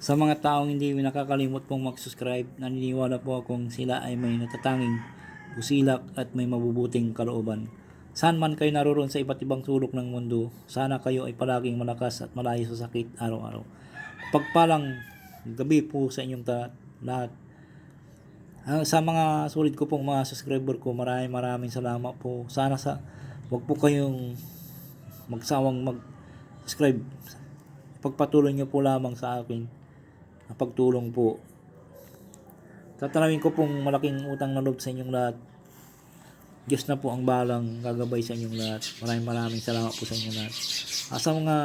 Sa mga taong hindi nakakalimot pong mag-subscribe, naniniwala po akong sila ay may natatanging busilak at may mabubuting kalooban. Saan man kayo naroon sa iba't ibang sulok ng mundo, sana kayo ay palaging malakas at malayo sa sakit araw-araw. Pagpalang gabi po sa inyong ta- lahat. Ah, sa mga sulit ko pong mga subscriber ko, maraming maraming salamat po. Sana sa wag po kayong magsawang mag-subscribe. Pagpatuloy niyo po lamang sa akin ang pagtulong po. Tatanawin ko pong malaking utang na loob sa inyong lahat. Diyos na po ang balang gagabay sa inyong lahat. Maraming maraming salamat po sa inyong lahat. Ah, sa mga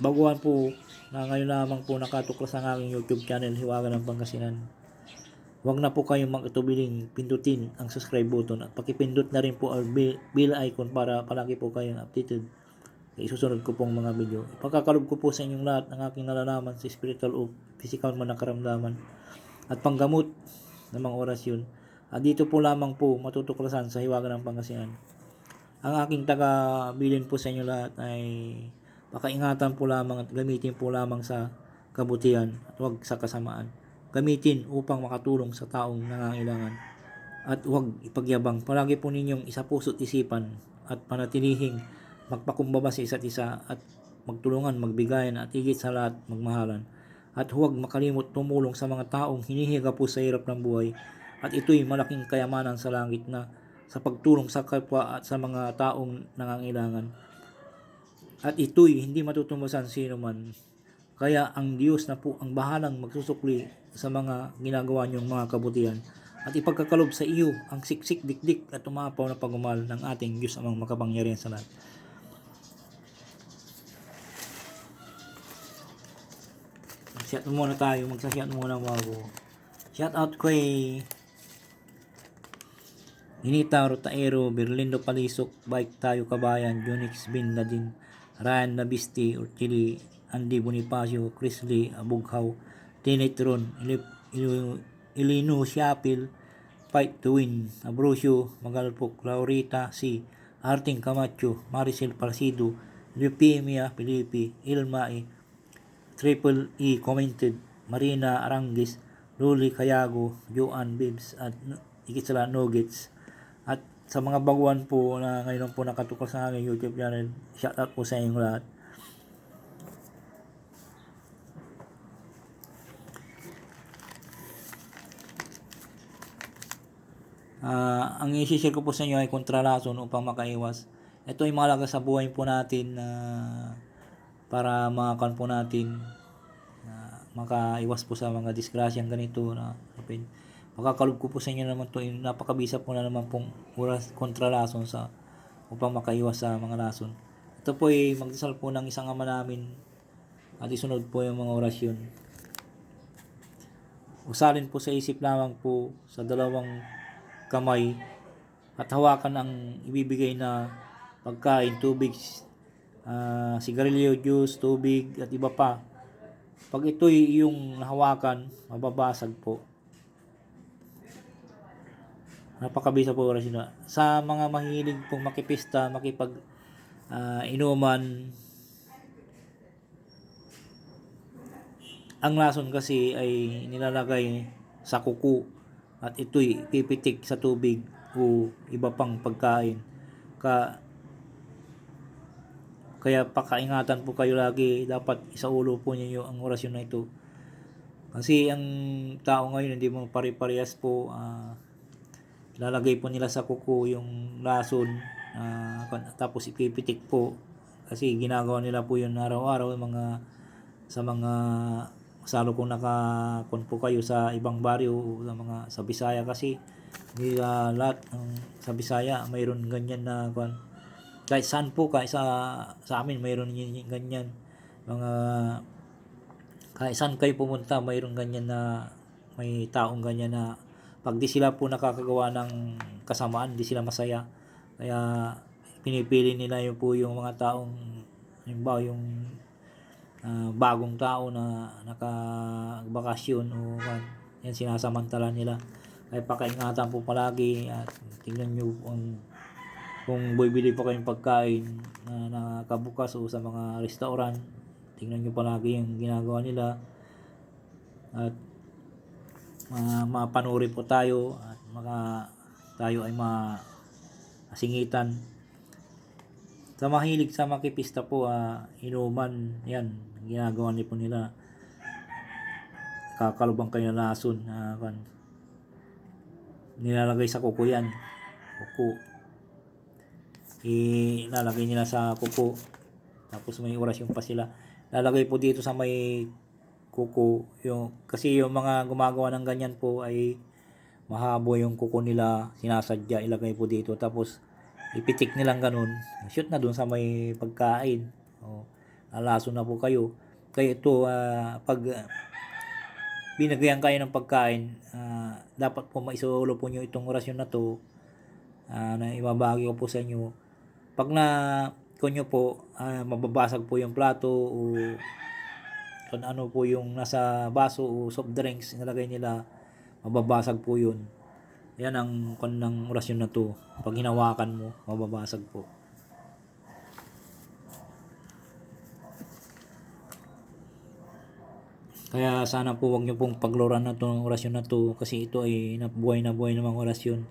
baguhan po na ngayon lamang po nakatuklas ang aking YouTube channel, Hiwaga ng Pangasinan. Huwag na po kayong magkatubiling pindutin ang subscribe button at pakipindot na rin po ang bell icon para palagi po kayong updated sa isusunod ko pong mga video. Ipagkakalob ko po sa inyong lahat ng aking nalalaman sa spiritual o physical man na karamdaman at panggamot ng mga orasyon. At dito po lamang po matutuklasan sa Hiwaga ng Pangasinan. Ang aking taga-bilin po sa inyo lahat ay pakaingatan po lamang at gamitin po lamang sa kabutihan at huwag sa kasamaan. Gamitin upang makatulong sa taong nangangailangan at huwag ipagyabang. Palagi po ninyong isa puso't isipan at panatilihing magpakumbaba sa isa't isa at magtulungan, magbigayan at higit sa lahat magmahalan. At huwag makalimot tumulong sa mga taong hinihiga po sa hirap ng buhay at ito'y malaking kayamanan sa langit na sa pagtulong sa kapwa at sa mga taong nangangailangan. At ito'y hindi matutumbasan sino man. Kaya ang Diyos na po ang bahalang magsusukli sa mga ginagawa niyong mga kabutihan at ipagkakalob sa iyo ang siksik dikdik at umapaw na pagmamahal ng ating Diyos amang makapangyarihan sa lahat. Shout muna tayo, magsashout muna bago. Shout out kay Inita Rotaero, Berlindo Palisok, Bike Tayo Kabayan, Junix Bin Ladin, Ryan Nabisti, Orchili, Andy Bonifacio, Chris Lee, Abughaw, Tinitron, Ilino Siapil, Fight to Win, Abrosio, Magalpok, Laurita C, Arting Camacho, Maricel Parsido, Lupemia Filipi, Ilmae, Triple E commented, Marina Arangis, Luli Kayago, Joan Bibs, at higit Nuggets. At sa mga baguhan po na ngayon po nakatukas sa aking YouTube channel, shout out po sa inyong lahat. Ah, ang i-share ko po sa inyo ay kontralason upang makaiwas. Ito ay mahalaga sa buhay po natin na para makakan po natin na makaiwas po sa mga disgrasyang ganito na happen. Makakalob ko po sa inyo naman to yung napakabisa po na naman pong oras kontralason sa upang makaiwas sa mga lason. Ito po ay magdasal po ng isang ama namin at isunod po yung mga orasyon. Usalin po sa isip lamang po sa dalawang kamay at hawakan ang ibibigay na pagkain, tubig, ah, sigarilyo, juice, tubig at iba pa. Pag ito'y yung nahawakan, mababasag po. Napakabisa po oras yun. Sa mga mahilig pong makipista, makipag ah, inuman, ang lason kasi ay nilalagay sa kuko at ito'y pipitik sa tubig o iba pang pagkain. Ka kaya pakaingatan po kayo lagi, dapat isaulo po ninyo ang orasyon na ito. Kasi ang tao ngayon hindi mo pare-parehas po ah, lalagay po nila sa kuko yung lason ah, tapos ipipitik po kasi ginagawa nila po yun araw-araw mga sa mga salo kung nakakon po kayo sa ibang baryo sa mga sa Bisaya kasi hindi ah, lahat ng sa Bisaya mayroon ganyan na kwan kahit saan po kahit sa sa amin mayroon y- y- ganyan. Mga kahit saan kayo pumunta mayroon ganyan na may taong ganyan na pag di sila po nakakagawa ng kasamaan di sila masaya. Kaya pinipili nila yung po yung mga taong halimbawa yung ah, bagong tao na nakabakasyon o yan sinasamantala nila. Kaya pakaingatan po palagi at tingnan nyo ang kung bibili pa kayong pagkain na nakabukas o sa mga restaurant tingnan nyo palagi yung ginagawa nila. At ma mapanuri po tayo at maka tayo ay masingitan. Sa mahilig sa makipista po ah, inuman yan ginagawa niyo po nila. Kakalubang kayo ng lason ah, kan nilalagay sa kuko yan kuko ilalagay nila sa kuko. Tapos may orasyon pa sila. Lalagay po dito sa may kuko. Yung kasi yung mga gumagawa ng ganyan po ay mahabo yung kuko nila. Sinasadya ilagay po dito. Tapos ipitik nilang ganun. Shoot na dun sa may pagkain. O lalaso na po kayo. Kaya ito ah, pag ah, binagayan kayo ng pagkain ah, dapat po maisulo po nyo itong orasyon na to. Ah, na ibabagi ko po sa inyo pag na kunyo po ah, mababasag po yung plato o kung ano po yung nasa baso o soft drinks nilagay nila mababasag po yun. Yan ang kon ng orasyon na to. Pag hinawakan mo mababasag po. Kaya sana po wag niyo pong pagloran na to ng orasyon na to kasi ito ay nabuhay na buhay namang orasyon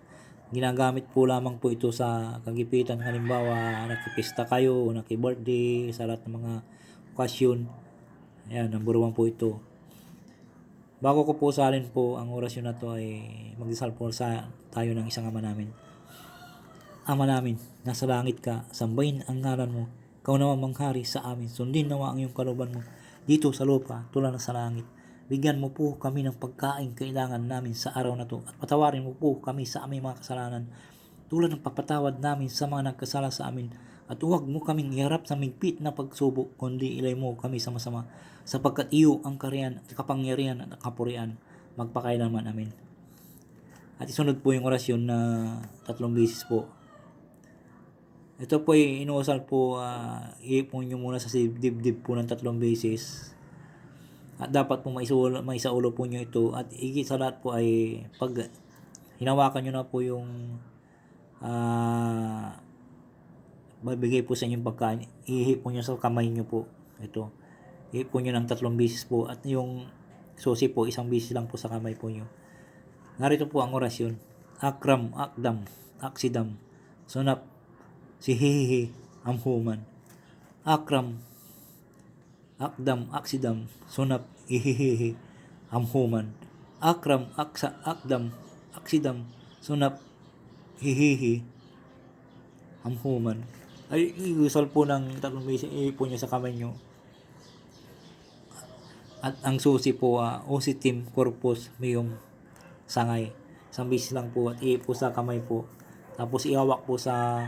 ginagamit po lamang po ito sa kagipitan halimbawa nakipista kayo naki-birthday sa lahat ng mga okasyon ayan number one po ito bago ko po salin po ang orasyon na to ay magdasal po sa tayo ng isang ama namin Ama namin, nasa langit ka, sambahin ang ngalan mo. Ikaw naman manghari sa amin, sundin nawa ang iyong kaluban mo. Dito sa lupa, tulad ng sa langit. Bigyan mo po kami ng pagkain kailangan namin sa araw na to at patawarin mo po kami sa aming mga kasalanan tulad ng papatawad namin sa mga nagkasala sa amin at huwag mo kaming iharap sa migpit na pagsubok kundi ilay mo kami sa masama sapagkat iyo ang kariyan, kapangyarihan at kapurian magpakailanman amin. At isunod po yung orasyon na tatlong beses po. Ito po ay inuusal po, uh, iipon nyo muna sa dibdib po ng tatlong beses. At dapat po maisaulo, maisaulo po nyo ito. At higit sa lahat po ay pag hinawakan nyo na po yung uh, babigay po sa inyong pagkain, ihipon nyo sa kamay nyo po. Ito. Ihipon nyo ng tatlong beses po. At yung susi po, isang beses lang po sa kamay po nyo. Narito po ang orasyon. Akram, akdam, aksidam, sunap, sihihi, amhuman. Akram, akdam, aksidam, sunap, ihihihi, amhuman. Akram, aksa, akdam, aksidam, sunap, hihihi, amhuman. Ay, iusal po ng tatlong beses, ipo niya sa kamay nyo. At ang susi po, uh, ositim, corpus, mayong sangay. Isang beses lang po at ipo sa kamay po. Tapos iawak po sa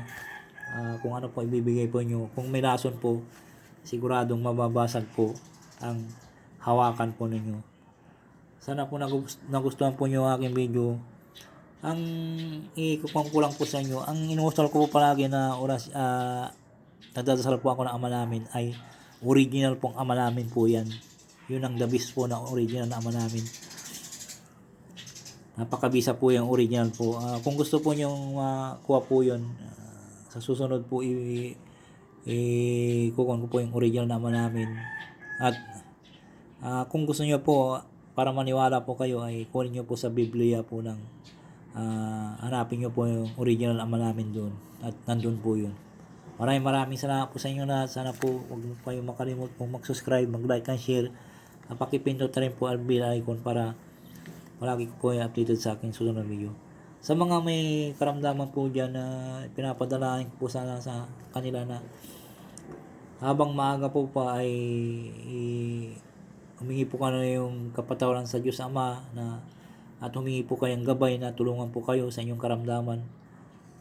uh, kung ano po ibibigay po nyo. Kung may lason po, siguradong mababasag po ang hawakan po ninyo. Sana po nagustuhan po nyo ang aking video. Ang ikukuha ko lang po sa inyo, ang inuusal ko po palagi na oras, uh, nagdadasal po ako ng ama namin ay original pong ama namin po yan. Yun ang the best po na original na ama namin. Napakabisa po yung original po. Uh, kung gusto po nyo makuha uh, po yun, uh, sa susunod po i, i kukuha ko po yung original naman namin. At uh, kung gusto niyo po para maniwala po kayo ay kunin niyo po sa Biblia po ng uh, hanapin niyo po yung original naman namin doon at nandun po yun. Maraming maraming salamat po sa inyo na sana po huwag mo kayo makalimut po mag-subscribe, mag-like and share. Uh, pakipindot rin po ang bell icon para palagi ko po updated sa akin susunod na video. Sa mga may karamdaman po dyan na pinapadalain ko po sana sa kanila na habang maaga po pa ay humingi po kayo yung kapatawaran sa Diyos Ama na at humingi po kayong gabay na tulungan po kayo sa inyong karamdaman.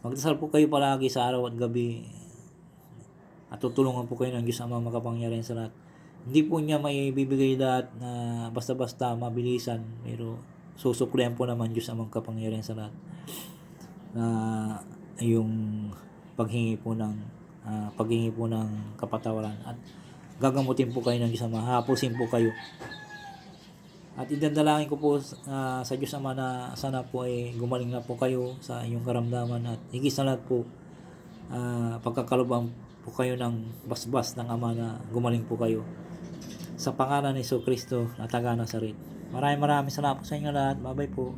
Magdasal po kayo palagi sa araw at gabi at tutulungan po kayo ng Diyos Ama makapangyarihan sa lahat. Hindi po niya may bibigay lahat na basta-basta mabilisan pero susuklihan po naman Diyos amang kapangyarihan sa lahat na yung paghingi po ng uh, paghingi po ng kapatawaran. At gagamutin po kayo ng Diyos Ama hapusin po kayo. At idadalangin ko po uh, sa Diyos Ama na sana po ay gumaling na po kayo sa inyong karamdaman at higit sa lahat po uh, pagkakalubang po kayo ng basbas ng Ama na gumaling po kayo. Sa pangalan ni Kristo na taga Nazaret. Maraming maraming salamat po sa inyo lahat. Bye-bye po.